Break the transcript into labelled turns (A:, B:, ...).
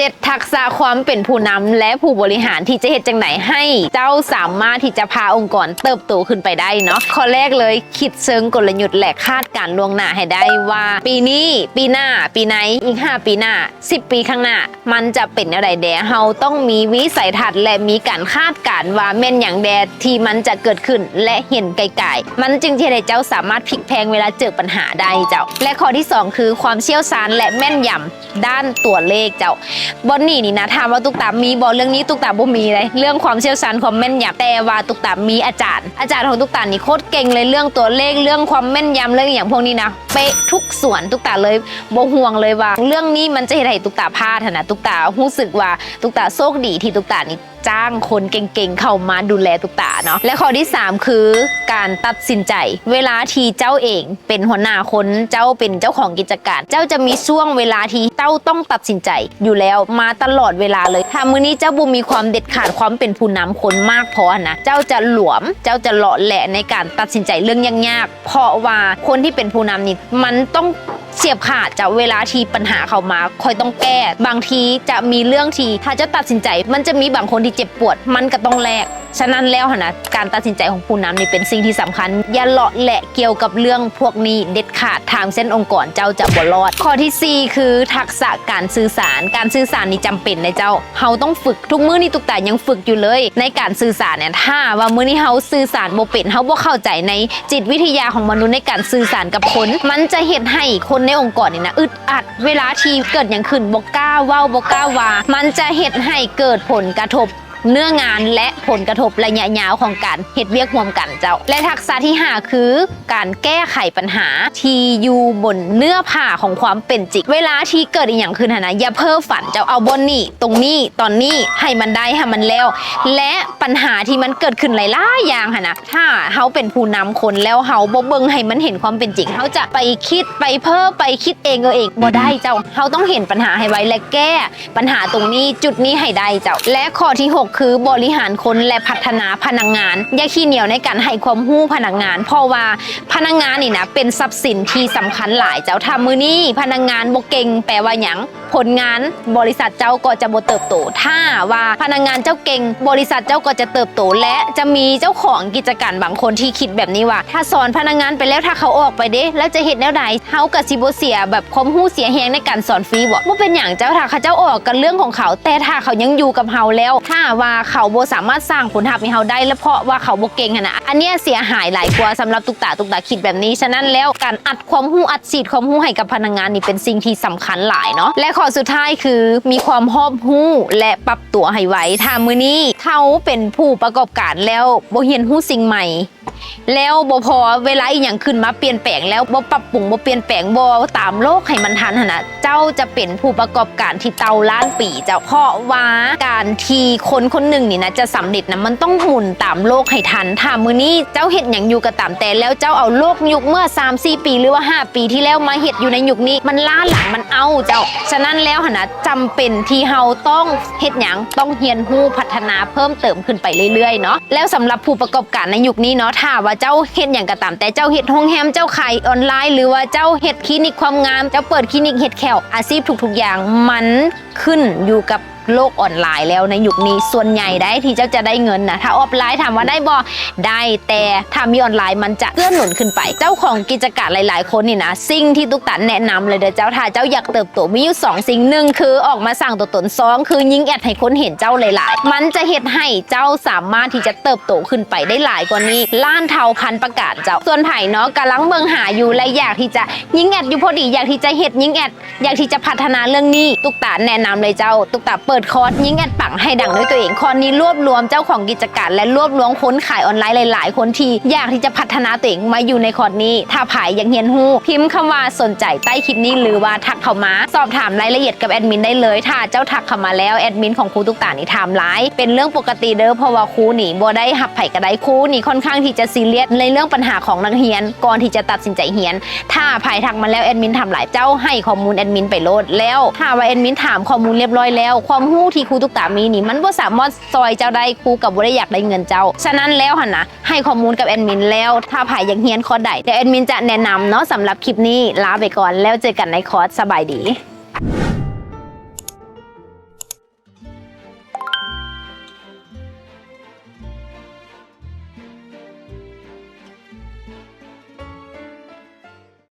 A: 7 ทักษะความเป็นผู้นำและผู้บริหารที่จะเฮ็ดจังไหนให้เจ้าสามารถที่จะพาองค์กรเติบโตขึ้นไปได้เนาะข้อแรกเลยคิดเชิงกลยุทธ์และคาดการล่วงหน้าให้ได้ว่า ปีนี้ปีหน้า ปีไหนอีก 5 ปีหน้า 10 ปีข้างหน้า มันจะเป็นอะไรแดเฮาต้องมีวิสัยทัศน์และมีการคาดการว่าแม่นอย่างแดที่มันจะเกิดขึ้นและเห็นไกลๆมันจึงจะให้เจ้าสามารถพลิกแพลงเวลาเจอปัญหาได้เจ้า และข้อที่สองคือความเชี่ยวชาญและแม่นยำด้านตัวเลขเจ้าบอนนี่นี่นะถามว่าตุกตามีบอเรื่องนี้ตุกตาบ่มีเลยเรื่องความเชี่ยวชาญความแม่นยำแต่ว่าตุกตามีอาจารย์ อาจารย์ของตุกตานี่โคตรเก่งเลยเรื่องตัวเลขเรื่องความแม่นยำเรื่องอย่างพวกนี้นะเป๊ะทุกส่วนตุกตาเลยบ่ห่วงเลยว่า เรื่องนี้มันจะเห็นให้ตุกตาพลาดนนะตุกตารู้สึกว่าตุกตาโชคดีที่ตุกตานี่ จ้างคนเก่งๆ เข้ามาดูแลตุกตาเนาะและข้อที่ 3 คือการตัดสินใจ เวลาที่เจ้าเองเป็นหัวหน้าคนเจ้าเป็นเจ้าของกิจการ เจ้าจะมีช่วงเวลาที่เจ้าต้องตัดสินใจอยู่แล้วมาตลอดเวลาเลยถ้ามื้อนี้เจ้าบุมีความเด็ดขาดความเป็นผู้นำคนมากพอนะเจ้าจะหลวม เจ้าจะเลาะแหละในการตัดสินใจเรื่องยากๆเพราะว่าคนที่เป็นผู้นำนี่มันต้อง เสียบขาดจะเวลาที่ปัญหาเข้ามาคอยต้องแก้ บางทีจะมีเรื่องที่ถ้าจะตัดสินใจ มันจะมีบางคนที่เจ็บปวด มันก็ต้องแลกฉะนั้นแล้วหนนะการตัดสินใจของผู้นำนี่เป็นสิ่งที่สำคัญ อย่าเลาะแหละเกี่ยวกับเรื่องพวกนี้เด็ดขาดทางเส้นองค์กรเจ้าจะบ่รอด ข้อทีสี่4 คือทักษะการสื่อสาร การสื่อสารนี่จำเป็นนะเจ้าเฮาต้องฝึกทุกมื้อนี่ตุกแต่ยังฝึกอยู่เลย ในการสื่อสารเนี่ยถ้าว่ามื้อนี้เฮาสื่อสารบ่เป็นเฮาบ่เข้าใจในจิตวิทยาของมนุษย์ในการสื่อสารกับคน มันจะเฮ็ดให้คนในองค์กรนี่นะอึดอัดเวลาที่เกิดอย่างขึ้นบ่กล้าเว้าบ่กล้าว่า มันจะเฮ็ดให้เกิดผลกระทบ เนื้องานและผลกระทบระยะยาวของการเฮ็ดเวียกร่วมกันเจ้า และทักษะที่ 5 คือ การแก้ไขปัญหาที่อยู่บนเนื้อผ้าของความเป็นจริงเวลาที่เกิดอีกอย่างขึ้นนะอย่าเพ้อฝันเจ้าเอาบนนี่ตรงนี้ตอนนี้ให้มันได้ให้มันแล้ว และปัญหาที่มันเกิดขึ้นหลายๆอย่างนะถ้าเฮาเป็นผู้นำคนแล้วเฮาบ่เบิ่งให้มันเห็นความเป็นจริงเฮาจะไปคิดไปเพ้อไปคิดเองเออเองบ่ได้เจ้าเฮาต้องเห็นปัญหาให้ไวและแก้ปัญหาตรงนี้จุดนี้ให้ได้เจ้า และข้อที่ 6คือบริหารคนและพัฒนาพนักงาน อย่าขี้เหนียวในการให้ความรู้พนักงาน เพราะว่าพนักงานนี่นะเป็นทรัพย์สินที่สำคัญหลายเจ้าทำมือนี้พนักงานบ่เก่งแปลว่าหยัง ผลงานบริษัทเจ้าก็จะบเติบโต ถ้าว่าพนักงานเจ้าเก่ง บริษัทเจ้าก็จะเติบโต และจะมีเจ้าของกิจการบางคนที่คิดแบบนี้ว่า ถ้าสอนพนักงานไปแล้วถ้าเขาออกไปเด้ แล้วจะเห็นแนวใดเฮากับสิบ่เสียแบบคมรู้เสียแฮงในการสอนฟรีบ่บ่าเป็นอย่างเจ้าถ้าเขาเจ้าออกกันเรื่องของเขา แต่ถ้าเขายังอยู่กับเฮาแล้ว ถ้าว่าเขาโบสามารถสร้างผลลัพให้เฮาได้และเพราะว่าเขาโบเก่งนะอันเนี้ยเสียหายหลายกว่าสำหรับตุกตาตุกตาคิดแบบนี้ฉะนั้นแล้วการอัดความรู้อัดฉีดความรู้ให้กับพนักงานนี่เป็นสิ่งที่สำคัญหลายเนาะและข้อสุดท้ายคือมีความหอบรู้และปรับตัวให้ไวถ้ามื้อนี้เขาเป็นผู้ประกอบการแล้วบ่เรียนรู้สิ่งใหม่ แล้วบ่พอเวลาอีหยังขึ้นมาเปลี่ยนแปลงแล้วบ่ปรับปรุงบ่เปลี่ยนแปลงบ่ตามโลกให้มันทันหนนะเจ้าจะเป็นผู้ประกอบการที่เตาล้านปีเจ้าเพราะว่าการที่คนคนหนึ่งนี่นะจะสำเร็จนะมันต้องหมุนตามโลกให้ทันถ้ามื้อนี้เจ้าเฮ็ดหยังอยู่ก็ตามแต่แล้วเจ้าเอาโลกยุคเมื่อ3-4ปีหรือว่า 5 ปีที่แล้วมาเฮ็ดอยู่ในยุคนี้มันล้าหลังมันเอาเจ้าฉะนั้นแล้วหนนะจำเป็นที่เฮาต้องเฮ็ดหยังต้องเฮียนหู้พัฒนาเพิ่มเติมขึ้นไปเรื่อยๆเนาะแล้วสำหรับผู้ประกอบการในยุคนี้เนาะถ้าว่าเจ้าเฮ็ดหยังก็ตามแต่เจ้าเฮ็ดโรงแรมเจ้าขายออนไลน์ หรือว่าเจ้าเฮ็ดคลินิกความงามเจ้าเปิดคลินิกเฮ็ดแขวอาชีพทุกๆอย่างมันขึ้นอยู่กับโลกออนไลน์แล้วในยุคนี้ส่วนใหญ่ได้ที่เจ้าจะได้เงินนะถ้าออฟไลน์ถามว่าได้บ่ได้แต่ถ้ามีออนไลน์มันจะเกื้อหนุนขึ้นไป เจ้าของกิจการหลาย ๆ คนนี่นะสิ่งที่ตุกตันแนะนำเลยเด้อเจ้าถ้าเจ้าอยากเติบโตมีอยู่สองสิ่งหนึ่งคือออกมาสร้างตัวตนสองคือยิงแอดให้คนเห็นเจ้าหลาย ๆ มันจะเฮ็ดให้เจ้าสามารถที่จะเติบโตขึ้นไปได้หลายกว่านี้ล้านเท่าพันประกาศเจ้าส่วนไผ่เนาะกำลังเบิงหาอยู่และอยากที่จะยิงแอดอยู่พอดีอยากที่จะเฮ็ดยิงแอดอยากที่จะพัฒนาเรื่องนี้ตุกตาแนะนำเลยเจ้าตุกตาเปิดคอร์สยิงแอดปังให้ดังด้วยตัวเอง คอร์สนี้รวบรวมเจ้าของกิจการ และรวบรวมคนขายออนไลน์หลาย ๆ คนที่อยากที่จะพัฒนาตัวเองมาอยู่ในคอร์สนี้ ถ้าผายยังเฮียนฮู้พิมพ์คำว่าสนใจใต้คลิปนี้หรือว่าทักเข้ามา สอบถามรายละเอียดกับแอดมินได้เลย ถ้าเจ้าทักเข้ามาแล้วแอดมินของครูตุกตานี่ถามร้ายเป็นเรื่องปกติเด้อเพราะว่าครูหนีบ่ได้หับไผ่กระไดครูหนีค่อนข้างที่จะซีเรียสในเรื่องปัญหาของนักเรียน ก่อนที่จะตัดสินใจเรียน ถ้าภายทักมาแล้วแอดมินทำหลายเจ้าให้ข้อมูลแอดมินไปโลดแล้วถ้าว่าแอดมินถามข้อมูลเรียบร้อยแล้วความรู้ที่ครูตุกตามีนี่ มันบ่สามารถซอยเจ้าได้ครูกับบ่ได้อยากได้เงินเจ้า ฉะนั้นแล้วหั่นนะให้ข้อมูลกับแอดมินแล้ว ถ้าภายอยากเรียนคอร์สใดเดี๋ยวแอดมินจะแนะนำเนาะสำหรับคลิปนี้ลาไปก่อนแล้วเจอกันในคอร์สสบายดี